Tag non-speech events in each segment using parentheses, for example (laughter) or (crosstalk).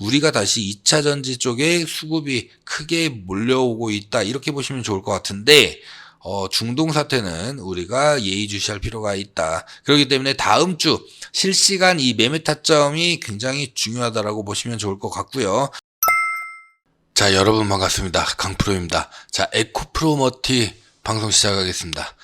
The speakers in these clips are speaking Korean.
우리가 다시 2차 전지 쪽에 수급이 크게 몰려오고 있다. 이렇게 보시면 좋을 것 같은데, 어, 중동 사태는 우리가 예의주시할 필요가 있다. 그렇기 때문에 다음 주 실시간 이 매매 타점이 굉장히 중요하다라고 보시면 좋을 것 같고요. 자, 여러분 반갑습니다. 강프로입니다. 자, 에코프로머티 방송 시작하겠습니다.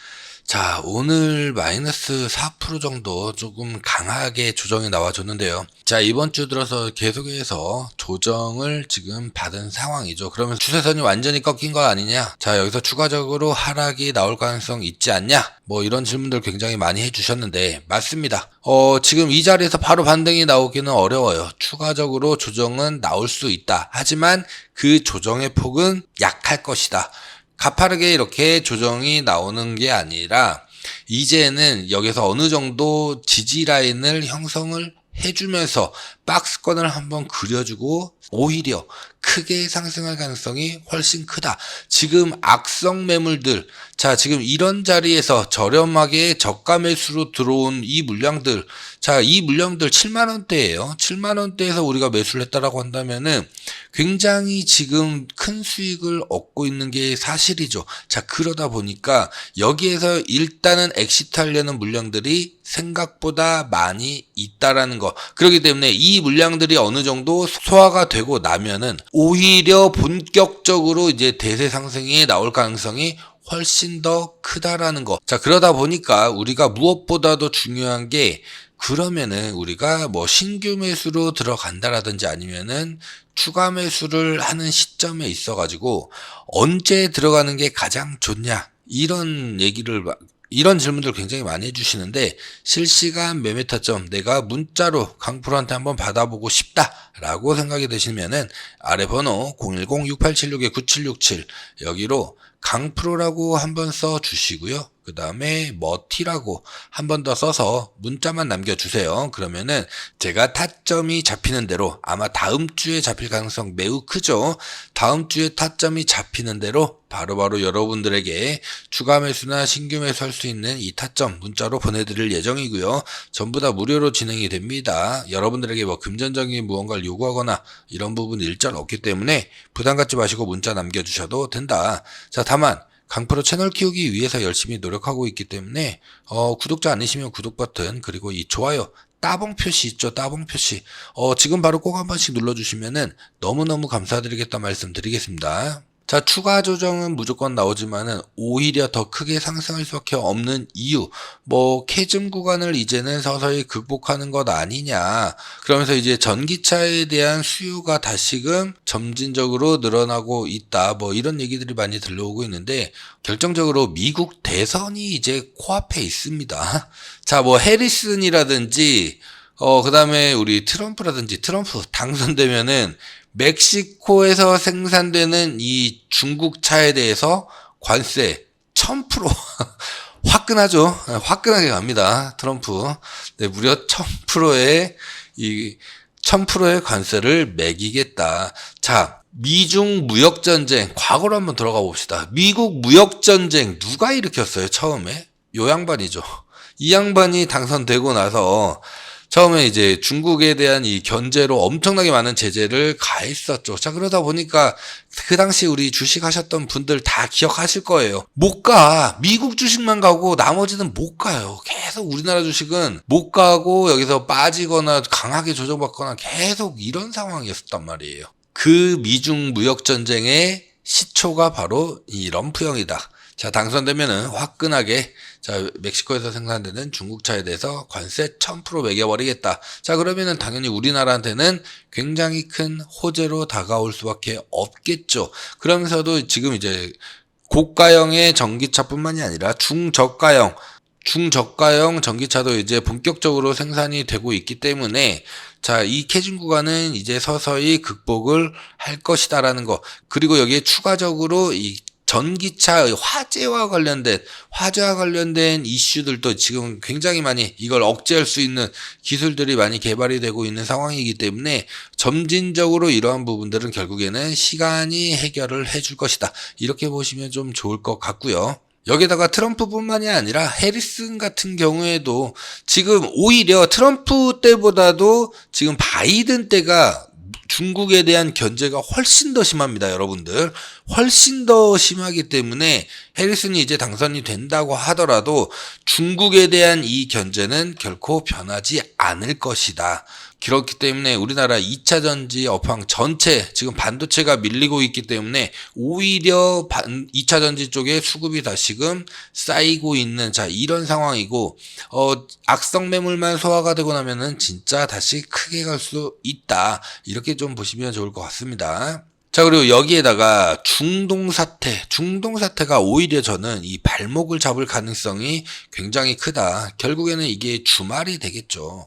자, 오늘 마이너스 4% 정도 조금 강하게 조정이 나와줬는데요. 자, 이번 주 들어서 계속해서 조정을 지금 받은 상황이죠. 그러면 추세선이 완전히 꺾인 거 아니냐? 자, 여기서 추가적으로 하락이 나올 가능성 있지 않냐? 뭐 이런 질문들 굉장히 많이 해주셨는데, 맞습니다. 어, 지금 이 자리에서 바로 반등이 나오기는 어려워요. 추가적으로 조정은 나올 수 있다. 하지만 그 조정의 폭은 약할 것이다. 가파르게 이렇게 조정이 나오는 게 아니라 이제는 여기서 어느 정도 지지 라인을 형성을 해주면서 박스권을 한번 그려주고 오히려 크게 상승할 가능성이 훨씬 크다. 지금 악성 매물들, 자, 지금 이런 자리에서 저렴하게 저가 매수로 들어온 이 물량들, 자, 이 물량들 7만원대예요 7만원대에서 우리가 매수를 했다라고 한다면은 굉장히 지금 큰 수익을 얻고 있는 게 사실이죠. 자, 그러다 보니까 여기에서 일단은 엑시트 하려는 물량들이 생각보다 많이 있다라는 거. 그렇기 때문에 이 물량들이 어느 정도 소화가 되고 나면은 오히려 본격적으로 이제 대세 상승이 나올 가능성이 훨씬 더 크다라는 거. 자, 그러다 보니까 우리가 무엇보다도 중요한 게 그러면은 우리가 뭐 신규 매수로 들어간다라든지 아니면은 추가 매수를 하는 시점에 있어 가지고 언제 들어가는 게 가장 좋냐 이런 얘기를 이런 질문들 굉장히 많이 해주시는데 실시간 매매 타점 내가 문자로 강프로한테 한번 받아보고 싶다라고 생각이 되시면은 아래 번호 010-6876-9767 여기로 강프로라고 한번 써 주시고요. 그 다음에 머티라고 한 번 더 써서 문자만 남겨주세요. 그러면은 제가 타점이 잡히는 대로 아마 다음 주에 잡힐 가능성 매우 크죠. 다음 주에 타점이 잡히는 대로 바로바로 바로 여러분들에게 추가 매수나 신규 매수할 수 있는 이 타점 문자로 보내드릴 예정이고요. 전부 다 무료로 진행이 됩니다. 여러분들에게 뭐 금전적인 무언가를 요구하거나 이런 부분 일절 없기 때문에 부담 갖지 마시고 문자 남겨주셔도 된다. 자, 다만 강프로 채널 키우기 위해서 열심히 노력하고 있기 때문에 어, 구독자 아니시면 구독 버튼 그리고 이 좋아요 따봉 표시 있죠 따봉 표시 어, 지금 바로 꼭 한 번씩 눌러주시면은 너무너무 감사드리겠다 말씀드리겠습니다. 자, 추가 조정은 무조건 나오지만은 오히려 더 크게 상승할 수밖에 없는 이유. 뭐 캐즘 구간을 이제는 서서히 극복하는 것 아니냐. 그러면서 이제 전기차에 대한 수요가 다시금 점진적으로 늘어나고 있다. 뭐 이런 얘기들이 많이 들려오고 있는데 결정적으로 미국 대선이 이제 코앞에 있습니다. (laughs) 자, 뭐 해리슨이라든지 어, 그 다음에 우리 트럼프라든지 트럼프 당선되면은 멕시코에서 생산되는 이 중국 차에 대해서 관세 1000% (laughs) 화끈하죠. 화끈하게 갑니다. 트럼프. 네, 무려 1000%의 이 1000%의 관세를 매기겠다. 자, 미중 무역 전쟁, 과거로 한번 들어가 봅시다. 미국 무역 전쟁 누가 일으켰어요, 처음에? 요 양반이죠. 이 양반이 당선되고 나서 처음에 이제 중국에 대한 이 견제로 엄청나게 많은 제재를 가했었죠. 자, 그러다 보니까 그 당시 우리 주식 하셨던 분들 다 기억하실 거예요. 못 가. 미국 주식만 가고 나머지는 못 가요. 계속 우리나라 주식은 못 가고 여기서 빠지거나 강하게 조정받거나 계속 이런 상황이었단 말이에요. 그 미중 무역 전쟁의 시초가 바로 이 럼프형이다. 자, 당선되면은 화끈하게 자, 멕시코에서 생산되는 중국차에 대해서 관세 1000% 매겨버리겠다. 자, 그러면은 당연히 우리나라한테는 굉장히 큰 호재로 다가올 수밖에 없겠죠. 그러면서도 지금 이제 고가형의 전기차뿐만이 아니라 중저가형 중저가형 전기차도 이제 본격적으로 생산이 되고 있기 때문에 자, 이 캐진 구간은 이제 서서히 극복을 할 것이다라는 거. 그리고 여기에 추가적으로 이 전기차 화재와 관련된 화재와 관련된 이슈들도 지금 굉장히 많이 이걸 억제할 수 있는 기술들이 많이 개발이 되고 있는 상황이기 때문에 점진적으로 이러한 부분들은 결국에는 시간이 해결을 해줄 것이다. 이렇게 보시면 좀 좋을 것 같고요. 여기다가 트럼프뿐만이 아니라 해리슨 같은 경우에도 지금 오히려 트럼프 때보다도 지금 바이든 때가 중국에 대한 견제가 훨씬 더 심합니다, 여러분들. 훨씬 더 심하기 때문에 해리슨이 이제 당선이 된다고 하더라도 중국에 대한 이 견제는 결코 변하지 않을 것이다. 그렇기 때문에 우리나라 2차 전지 업황 전체 지금 반도체가 밀리고 있기 때문에 오히려 반, 2차 전지 쪽에 수급이 다시금 쌓이고 있는 자 이런 상황이고 어 악성 매물만 소화가 되고 나면은 진짜 다시 크게 갈 수 있다 이렇게 좀 보시면 좋을 것 같습니다. 자, 그리고 여기에다가 중동 사태, 중동 사태가 오히려 저는 이 발목을 잡을 가능성이 굉장히 크다. 결국에는 이게 주말이 되겠죠.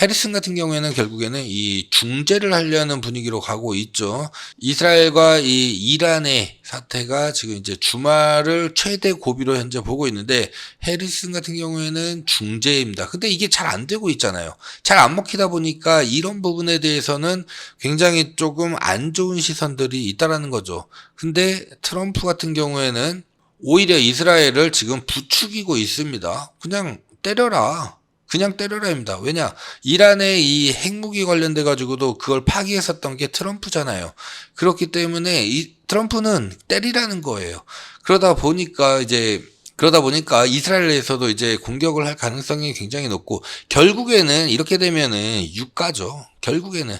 해리슨 같은 경우에는 결국에는 이 중재를 하려는 분위기로 가고 있죠. 이스라엘과 이 이란의 사태가 지금 이제 주말을 최대 고비로 현재 보고 있는데 해리슨 같은 경우에는 중재입니다. 근데 이게 잘 안 되고 있잖아요. 잘 안 먹히다 보니까 이런 부분에 대해서는 굉장히 조금 안 좋은 시선들 이 있다라는 거죠. 근데 트럼프 같은 경우에는 오히려 이스라엘을 지금 부추기고 있습니다. 그냥 때려라. 그냥 때려라입니다. 왜냐? 이란의 이 핵무기 관련돼 가지고도 그걸 파기했었던 게 트럼프잖아요. 그렇기 때문에 이 트럼프는 때리라는 거예요. 그러다 보니까 이제 그러다 보니까 이스라엘에서도 이제 공격을 할 가능성이 굉장히 높고 결국에는 이렇게 되면은 유가죠. 결국에는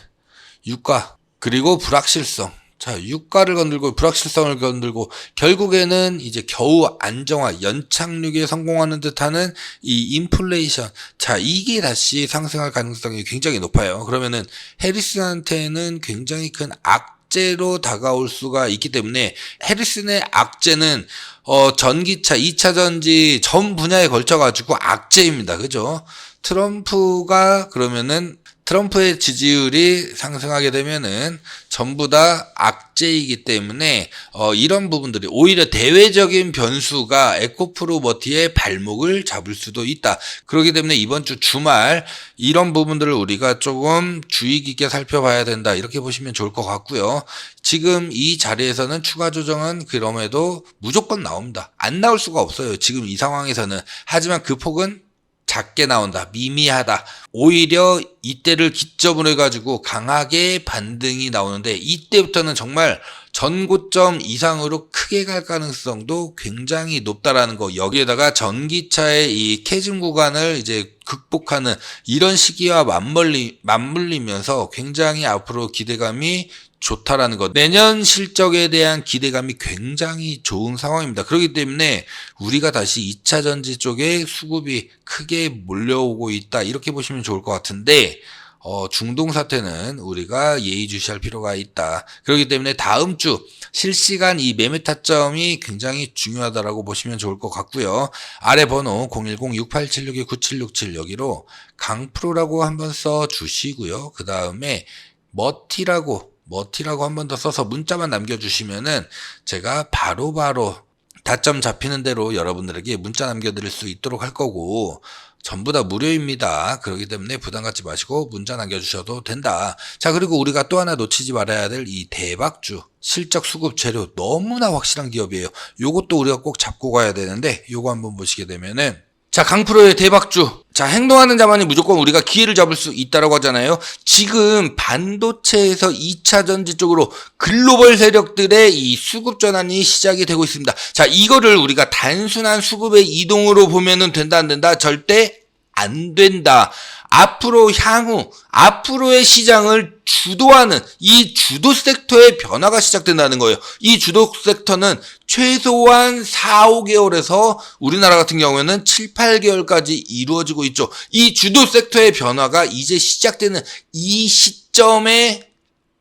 유가 그리고 불확실성. 자, 유가를 건들고 불확실성을 건들고 결국에는 이제 겨우 안정화, 연착륙에 성공하는 듯하는 이 인플레이션. 자, 이게 다시 상승할 가능성이 굉장히 높아요. 그러면은 해리스한테는 굉장히 큰 악재로 다가올 수가 있기 때문에 해리슨의 악재는 어, 전기차, 2차 전지 전 분야에 걸쳐 가지고 악재입니다. 그죠? 트럼프가 그러면은 트럼프의 지지율이 상승하게 되면은 전부 다 악재이기 때문에 어, 이런 부분들이 오히려 대외적인 변수가 에코프로머티의 발목을 잡을 수도 있다. 그렇기 때문에 이번 주 주말 이런 부분들을 우리가 조금 주의 깊게 살펴봐야 된다. 이렇게 보시면 좋을 것 같고요. 지금 이 자리에서는 추가 조정은 그럼에도 무조건 나옵니다. 안 나올 수가 없어요. 지금 이 상황에서는. 하지만 그 폭은 작게 나온다. 미미하다. 오히려 이때를 기점으로 해가지고 강하게 반등이 나오는데 이때부터는 정말 전고점 이상으로 크게 갈 가능성도 굉장히 높다라는 거. 여기에다가 전기차의 이 캐즘 구간을 이제 극복하는 이런 시기와 맞물리, 맞물리면서 굉장히 앞으로 기대감이 좋다라는 것. 내년 실적에 대한 기대감이 굉장히 좋은 상황입니다. 그렇기 때문에 우리가 다시 2차 전지 쪽에 수급이 크게 몰려오고 있다. 이렇게 보시면 좋을 것 같은데, 어, 중동 사태는 우리가 예의주시할 필요가 있다. 그렇기 때문에 다음 주 실시간 이 매매 타점이 굉장히 중요하다라고 보시면 좋을 것 같고요. 아래 번호 010-6876-9767 여기로 강프로라고 한번 써 주시고요. 그 다음에 머티라고 머티라고 한 번 더 써서 문자만 남겨주시면은 제가 바로 바로 다점 잡히는 대로 여러분들에게 문자 남겨드릴 수 있도록 할 거고 전부 다 무료입니다. 그렇기 때문에 부담 갖지 마시고 문자 남겨주셔도 된다. 자 그리고 우리가 또 하나 놓치지 말아야 될 이 대박주 실적 수급 재료 너무나 확실한 기업이에요. 요것도 우리가 꼭 잡고 가야 되는데 요거 한번 보시게 되면은 자, 강프로의 대박주. 자, 행동하는 자만이 무조건 우리가 기회를 잡을 수 있다라고 하잖아요. 지금 반도체에서 2차 전지 쪽으로 글로벌 세력들의 이 수급 전환이 시작이 되고 있습니다. 자, 이거를 우리가 단순한 수급의 이동으로 보면은 된다, 안 된다? 절대 안 된다. 앞으로 향후, 앞으로의 시장을 주도하는 이 주도 섹터의 변화가 시작된다는 거예요. 이 주도 섹터는 최소한 4, 5개월에서 우리나라 같은 경우에는 7, 8개월까지 이루어지고 있죠. 이 주도 섹터의 변화가 이제 시작되는 이 시점에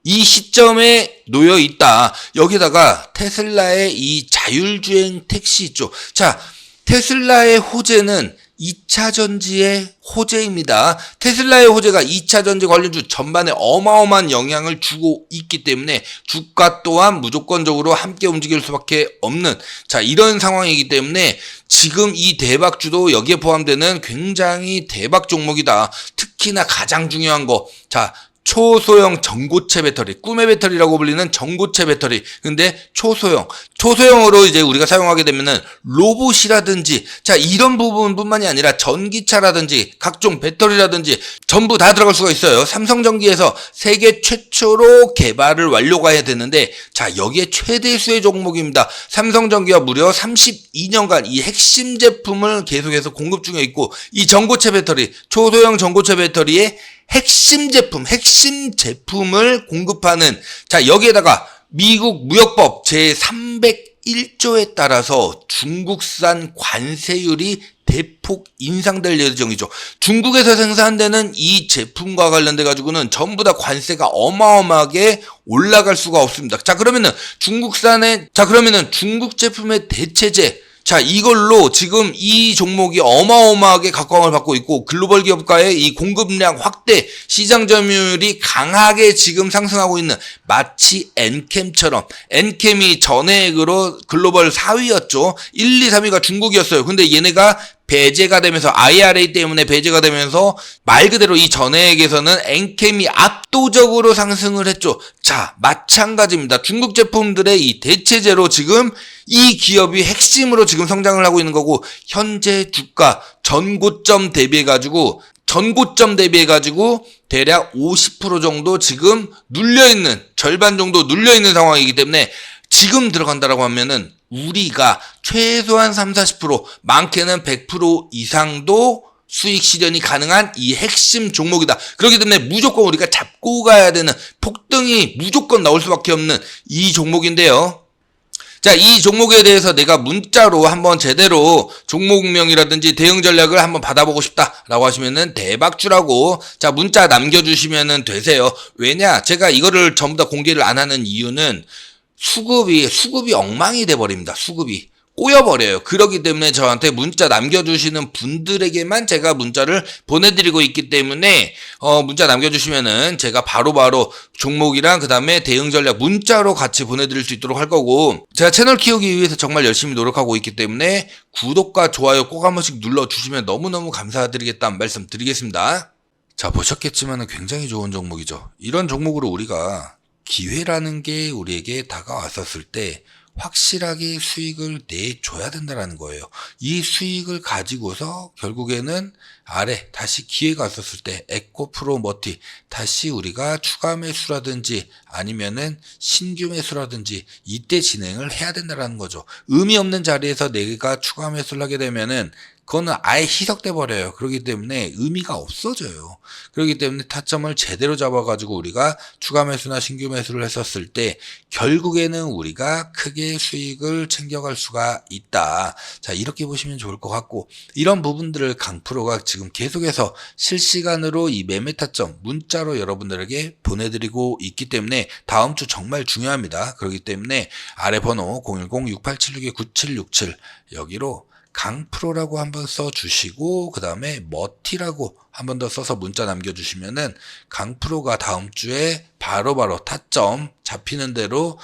이 시점에 놓여 있다. 여기다가 테슬라의 이 자율주행 택시 있죠. 자, 테슬라의 호재는 2차 전지의 호재입니다. 테슬라의 호재가 2차 전지 관련주 전반에 어마어마한 영향을 주고 있기 때문에 주가 또한 무조건적으로 함께 움직일 수밖에 없는 자 이런 상황이기 때문에 지금 이 대박주도 여기에 포함되는 굉장히 대박 종목이다. 특히나 가장 중요한 거. 자, 초소형 전고체 배터리, 꿈의 배터리라고 불리는 전고체 배터리. 근데 초소형, 초소형으로 이제 우리가 사용하게 되면은 로봇이라든지 자 이런 부분뿐만이 아니라 전기차라든지 각종 배터리라든지 전부 다 들어갈 수가 있어요. 삼성전기에서 세계 최초로 개발을 완료가 해야 되는데 자 여기에 최대 수의 종목입니다. 삼성전기가 무려 32년간 이 핵심 제품을 계속해서 공급 중에 있고 이 전고체 배터리, 초소형 전고체 배터리의 핵심 제품, 핵심 제품을 공급하는 자 여기에다가 미국 무역법 제 301조에 따라서 중국산 관세율이 대폭 인상될 예정이죠. 중국에서 생산되는 이 제품과 관련돼 가지고는 전부 다 관세가 어마어마하게 올라갈 수가 없습니다. 자 그러면은 중국산의 자 그러면은 중국 제품의 대체제 자, 이걸로 지금 이 종목이 어마어마하게 각광을 받고 있고 글로벌 기업가의 이 공급량 확대 시장 점유율이 강하게 지금 상승하고 있는 마치 엔캠처럼 엔캠이 전액으로 글로벌 4위였죠. 1, 2, 3위가 중국이었어요. 근데 얘네가 배제가 되면서 IRA 때문에 배제가 되면서 말 그대로 이 전액에서는 엔캠이 압도적으로 상승을 했죠. 자, 마찬가지입니다. 중국 제품들의 이 대체제로 지금 이 기업이 핵심으로 지금 성장을 하고 있는 거고 현재 주가 전고점 대비해 가지고 전고점 대비해 가지고 대략 50% 정도 지금 눌려 있는 절반 정도 눌려 있는 상황이기 때문에 지금 들어간다라고 하면은 우리가 최소한 3, 40% 많게는 100% 이상도 수익 실현이 가능한 이 핵심 종목이다. 그렇기 때문에 무조건 우리가 잡고 가야 되는 폭등이 무조건 나올 수밖에 없는 이 종목인데요. 자, 이 종목에 대해서 내가 문자로 한번 제대로 종목명이라든지 대응 전략을 한번 받아보고 싶다라고 하시면은 대박주라고 자, 문자 남겨주시면은 되세요. 왜냐? 제가 이거를 전부 다 공개를 안 하는 이유는 수급이, 수급이 엉망이 돼 버립니다. 수급이. 꼬여버려요. 그렇기 때문에 저한테 문자 남겨주시는 분들에게만 제가 문자를 보내드리고 있기 때문에, 어, 문자 남겨주시면은 제가 바로 바로 종목이랑 그 다음에 대응 전략 문자로 같이 보내드릴 수 있도록 할 거고, 제가 채널 키우기 위해서 정말 열심히 노력하고 있기 때문에 구독과 좋아요 꼭 한 번씩 눌러주시면 너무너무 감사드리겠다는 말씀 드리겠습니다. 자, 보셨겠지만 굉장히 좋은 종목이죠. 이런 종목으로 우리가 기회라는 게 우리에게 다가왔었을 때 확실하게 수익을 내줘야 된다는 거예요. 이 수익을 가지고서 결국에는 아래 다시 기회가 왔었을 때 에코 프로 머티 다시 우리가 추가 매수라든지 아니면은 신규 매수라든지 이때 진행을 해야 된다는 거죠. 의미 없는 자리에서 내가 추가 매수를 하게 되면은 그거는 아예 희석돼 버려요. 그렇기 때문에 의미가 없어져요. 그렇기 때문에 타점을 제대로 잡아가지고 우리가 추가 매수나 신규 매수를 했었을 때 결국에는 우리가 크게 수익을 챙겨갈 수가 있다. 자 이렇게 보시면 좋을 것 같고 이런 부분들을 강프로가 지금 계속해서 실시간으로 이 매매 타점 문자로 여러분들에게 보내드리고 있기 때문에 다음 주 정말 중요합니다. 그렇기 때문에 아래 번호 010-6876-9767 여기로 강프로라고 한번 써주시고 그 다음에 머티라고 한번 더 써서 문자 남겨주시면은 강프로가 다음 주에 바로 바로 타점 잡히는 대로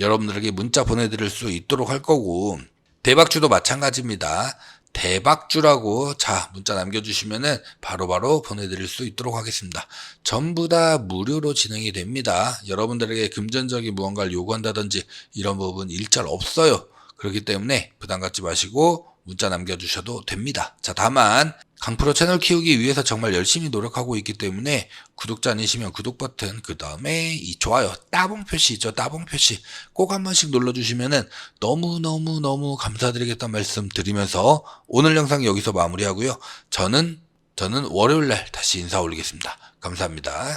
여러분들에게 문자 보내드릴 수 있도록 할 거고 대박주도 마찬가지입니다. 대박주라고 자 문자 남겨주시면은 바로 바로 보내드릴 수 있도록 하겠습니다. 전부 다 무료로 진행이 됩니다. 여러분들에게 금전적인 무언가를 요구한다든지 이런 부분 일절 없어요. 그렇기 때문에 부담 갖지 마시고 문자 남겨주셔도 됩니다. 자, 다만 강프로 채널 키우기 위해서 정말 열심히 노력하고 있기 때문에 구독자 아니시면 구독 버튼 그 다음에 이 좋아요 따봉 표시 있죠 따봉 표시 꼭 한 번씩 눌러주시면은 너무 너무 너무 감사드리겠다는 말씀 드리면서 오늘 영상 여기서 마무리하고요. 저는 저는 월요일 날 다시 인사 올리겠습니다. 감사합니다.